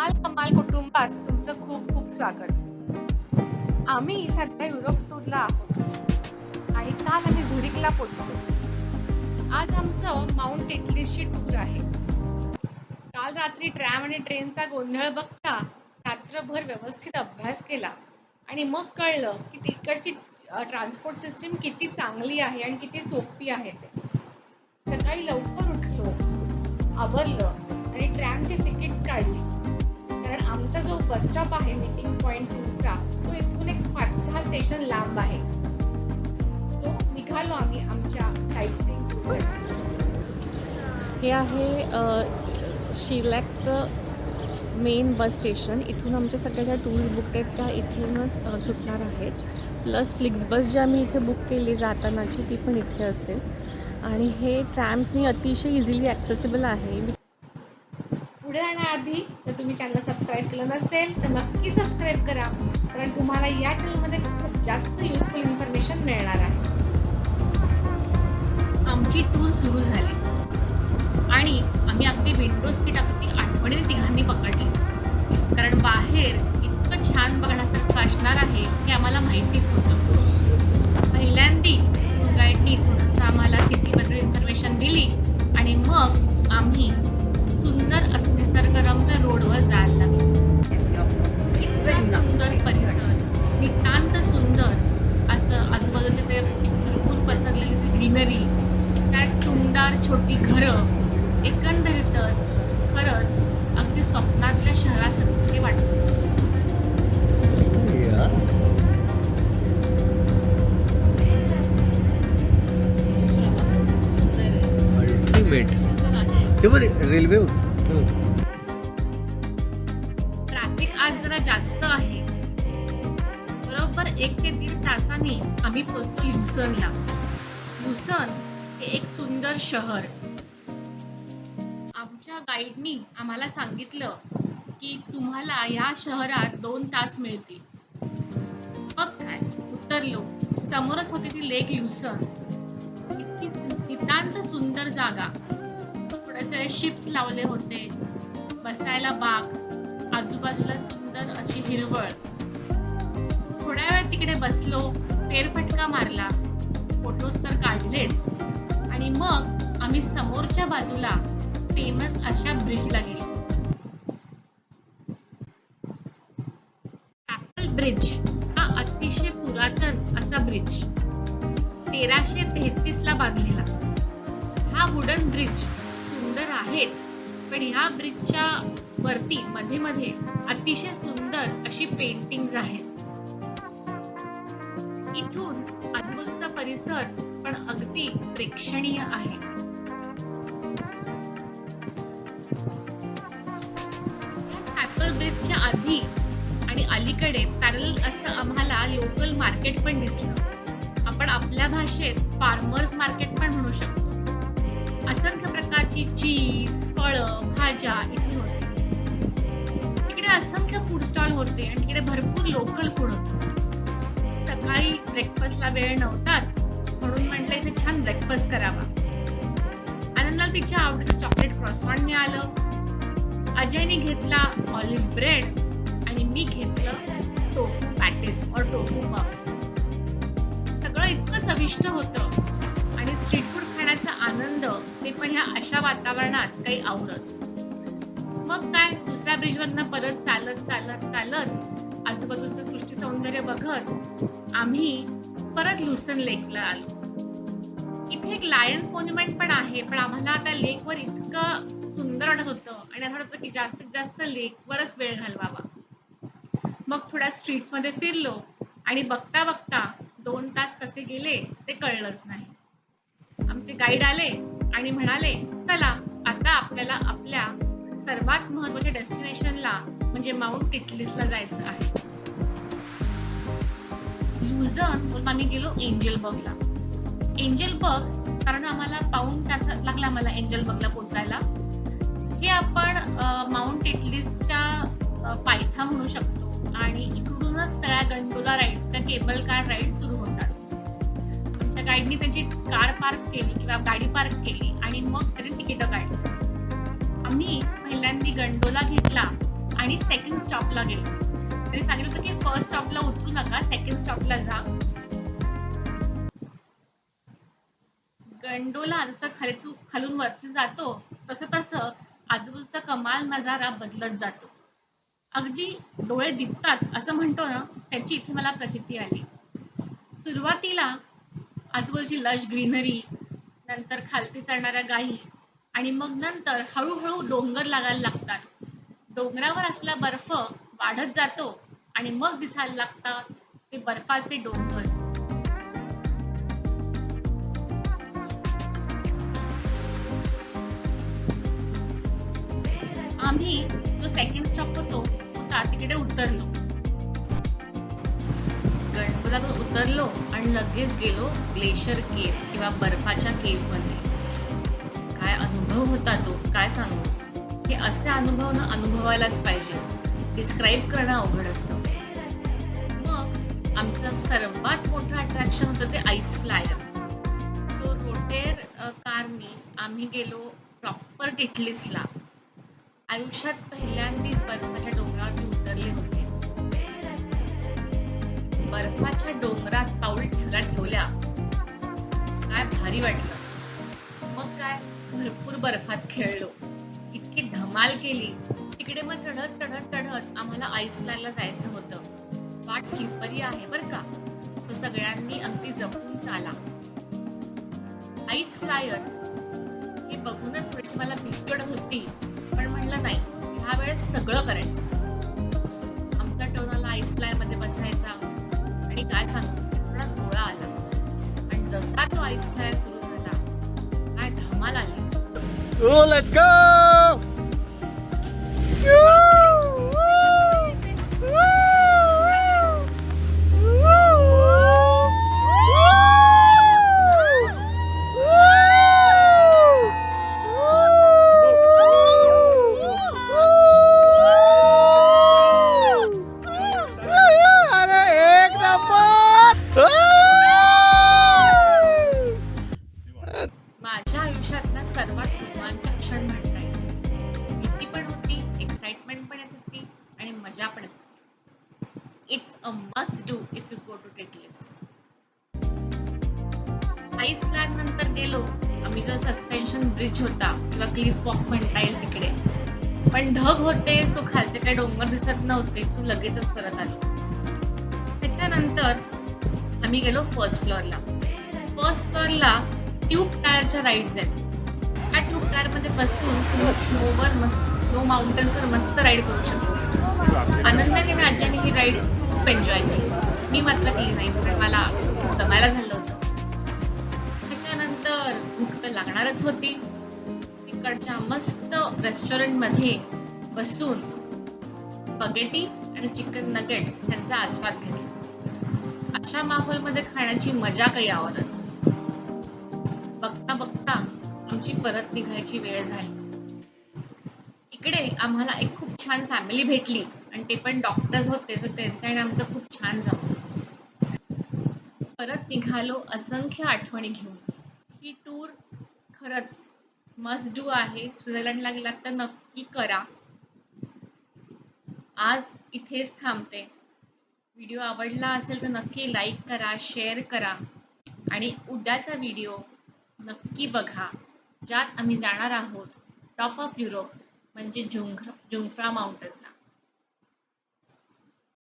धमाल कमाल कुटुंबात तुमचं खूप खूप स्वागत. आम्ही सध्या युरोप टूरला आहोत. आणि काल आम्ही झुरिकला पोचलो आज आमचं माउंट इटलीसची टूर आहे. काल रात्री ट्रॅम आणि ट्रेनचा गोंधळ बघता रात्रभर व्यवस्थित अभ्यास केला. आणि मग कळलं की तिकडची ट्रान्सपोर्ट सिस्टीम किती चांगली आहे आणि किती सोपी आहे ते. सकाळी लवकर उठलो आवरलं आणि ट्रॅमची तिकीट्स काढली. कारण आमचा जो बस स्टॉप आहे मीटिंग पॉइंट टूचा तो इथून एक पाच सहा स्टेशन लांब आहे. सो निघालो आम्ही आमच्या साईट सीन हे आहे शिलॅकचं मेन बस स्टेशन इथून आमच्या सगळ्या ज्या टूर्स बुक आहेत त्या इथूनच सुटणार आहेत. प्लस फ्लिक्स बस जी आम्ही इथे बुक केली जातानाची ती पण इथे असेल. आणि हे ट्रॅम्सनी अतिशय इझिली ॲक्सेसिबल आहे. मी पुढे जाण्याआधी जर तुम्ही चॅनल सबस्क्राईब केलं नसेल तर नक्की सबस्क्राईब करा. कारण तुम्हाला या चॅनलमध्ये खूप जास्त युजफुल इन्फॉर्मेशन मिळणार आहे. आमची टूर सुरू झाली. आणि आम्ही अगदी विंडो सीट अगदी आठवणीने तिघांनी पकडली. कारण बाहेर इतकं छान बघण्यासारखं असणार आहे हे आम्हाला माहितीच होतं. पहिल्यांदी टुमदार छोटी घरं एकंदरीतच खरंच अगदी स्वप्नातल्या शहरासारखे वाटतं. रेल्वे ट्रॅफिक आज जरा जास्त आहे. बरोबर एक ते दीड तासांनी आम्ही पोहोचलो ल्युसनला ल्युसन हे एक सुंदर शहर. आमच्या गाईडनी आम्हाला सांगितलं की तुम्हाला या शहरात दोन तास मिळतील. मग काय उतरलो समोरच होती ती लेक ल्युसन इतकी नितांत सुंदर जागा. थोडेसे शिप्स लावले होते. बसायला बाग. आजूबाजूला सुंदर अशी हिरवळ. थोड्या वेळ तिकडे बसलो फेरफटका मारला. फोटोज तर काढलेच. आणि मग आम्ही समोरच्या बाजूला फेमस अशा ब्रिजला गेलो. ऍपल ब्रिज हा अतिशय पुरातन असा ब्रिज तेराशे तेहतीस ला बांधलेला. हा वुडन ब्रिज सुंदर आहेच पण ह्या ब्रिजच्या वरती मध्ये मध्ये अतिशय सुंदर अशी पेंटिंग आहेत. इथून आजूबाजूचा परिसर पण अगदी प्रेक्षणीय आहे. ऍपल ब्रिजच्या आधी आणि अलीकडे पॅरल असं आम्हाला लोकल मार्केट पण दिसलं. आपण आपल्या भाषेत फार्मर्स मार्केट पण म्हणू शकतो. असंख्य प्रकारची चीज फळं भाज्या इथे होते. तिकडे असंख्य फूड स्टॉल होते आणि तिकडे भरपूर लोकल फूड होतं. सकाळी ब्रेकफास्टला वेळ नव्हताच म्हणून म्हटलं इथे छान ब्रेकफास्ट करावा. आनंदाला तिच्या आवडीचं चॉकलेट क्रॉसॉन मिळालं अजयने घेतला ऑलिव्ह ब्रेड आणि मी घेतलं टोफू पॅटिस और टोफू पफ सगळं इतकं चविष्ट होतं आणि स्ट्रीट फूड खाण्याचा आनंद ते पण ह्या अशा वातावरणात काही आवरच मग काय दुसऱ्या ब्रिजवरनं परत चालत चालत चालत आजूबाजूचं सृष्टी सौंदर्य बघत आम्ही परत लुसन लेकला आलो. इथे एक लायन्स मॉन्युमेंट पण आहे पण आम्हाला आता लेकवर इतकं सुंदर वाटत होतं आणि असं वाटत होतं की जास्तीत जास्त लेकवरच वेळ घालवावा. मग थोड्या स्ट्रीट्समध्ये फिरलो आणि बघता बघता दोन तास कसे गेले ते कळलंच नाही. आमचे गाईड आले आणि म्हणाले चला आता आपल्याला आपल्या सर्वात महत्त्वाच्या डेस्टिनेशनला म्हणजे माउंट इटलिसला जायचं आहे. लुझन म्हणून आम्ही गेलो एंजल बगला एंजल बग कारण आम्हाला पाऊन तास लागला मला एंजल बगला पोचायला. हे आपण माउंट इटलिसच्या पायथा म्हणू शकतो. आणि इकडूनच सगळ्या गंडोला राईड्स त्या केबल कार राईड सुरू होतात. आमच्या गाईडनी त्याची कार पार्क केली किंवा गाडी पार्क केली आणि मग त्याने तिकीट काढली. आम्ही पहिल्यांदा गंडोला घेतला आणि सेकंड स्टॉपला गेलो. त्यांनी सांगितलं होतं की फर्स्ट स्टॉपला उतरू नका सेकंड स्टॉपला जा. गंडोला जसं खाली खालून वरती जातो तसं तसं आजूबाजूचा कमाल नजारा बदलत जातो. अगदी डोळे दिपतात असं म्हणतो ना त्याची इथे मला प्रचिती आली. सुरुवातीला आजूबाजूची लश ग्रीनरी नंतर खालती चढणाऱ्या गायी आणि मग नंतर हळूहळू डोंगर लागायला लागतात. डोंगरावर असला बर्फ वाढत जातो आणि मग दिसायला लागतात ते बर्फाचे डोंगर. आम्ही जो सेकंड स्टॉप होतो होता तिकडे उतरलो. गणपतातून उतरलो आणि लगेच गेलो ग्लेशियर केव्ह किंवा बर्फाच्या केव्हमध्ये. होता तो काय सांगू? हे असे अनुभव ना अनुभवायलाच पाहिजे. डिस्क्राईब करणं अवघड असतं. मग आमचं सर्वात मोठं अट्रॅक्शन होतं ते आईस फ्लायर तो रोटेर कारनी आम्ही गेलो प्रॉपर टिटलिसला आयुष्यात पहिल्यांदाच बर्फाच्या डोंगरावर मी उतरले होते. बर्फाच्या डोंगरात पाऊल ठेवल्या ठेवल्या काय भारी वाटलं. भरपूर बर्फात खेळलो. इतकी धमाल केली. तिकडे मग चढत चढत चढत आम्हाला आईस जायचं होतं. वाट स्लिपरी आहे बर का. सो सगळ्यांनी अगदी जपून चाला. आईस फ्लायर हे बघूनच थोडीशी मला भीती होती. पण म्हणलं नाही ह्या वेळेस सगळं करायचं. आमचा टर्न आला आईस फ्लायरमध्ये बसायचा. आणि काय सांगू थोडा डोळा आला. आणि जसा तो ice flyer Oh, let's go! अरे आईस फ्लॅट नंतर गेलो आम्ही जो सस्पेन्शन ब्रिज होता किंवा क्लिफ वॉक म्हणता येईल तिकडे. पण ढग होते सो खालचे काही डोंगर दिसत नव्हते सो लगेचच परत आलो. त्याच्यानंतर आम्ही गेलो फर्स्ट फ्लोअरला फर्स्ट फ्लोअरला ट्यूब टायरच्या राईड्स आहेत. त्या ट्यूब टायरमध्ये बसून तुम्ही स्नोवर मस्त स्नो माउंटेन्सवर मस्त राईड करू शकतो. आनंदाने माझ्याने ही राईड खूप एन्जॉय केली. मी मात्र केली नाही कारण मला दमायला झालं लागणारच होती. तिकडच्या मस्त रेस्टॉरंटमध्ये बसून स्पगेटी आणि चिकन नगेट्स यांचा आस्वाद घेतला. अशा माहोलमध्ये खाण्याची मजा काही आवडच बघता बघता आमची परत निघायची वेळ झाली. इकडे आम्हाला एक खूप छान फॅमिली भेटली आणि ते पण डॉक्टर्स होते सो त्यांचं आणि आमचं खूप छान जमलं. परत निघालो असंख्य आठवणी घेऊन. ही टूर खरंच मस्ट डू आहे. स्वित्झर्लंडला गेलात तर नक्की करा. आज इथेच थांबते. व्हिडिओ आवडला असेल तर नक्की लाईक करा शेअर करा आणि उद्याचा व्हिडिओ नक्की बघा. ज्यात आम्ही जाणार आहोत. टॉप ऑफ युरोप म्हणजे जुंग झुंफ्रा माउंटन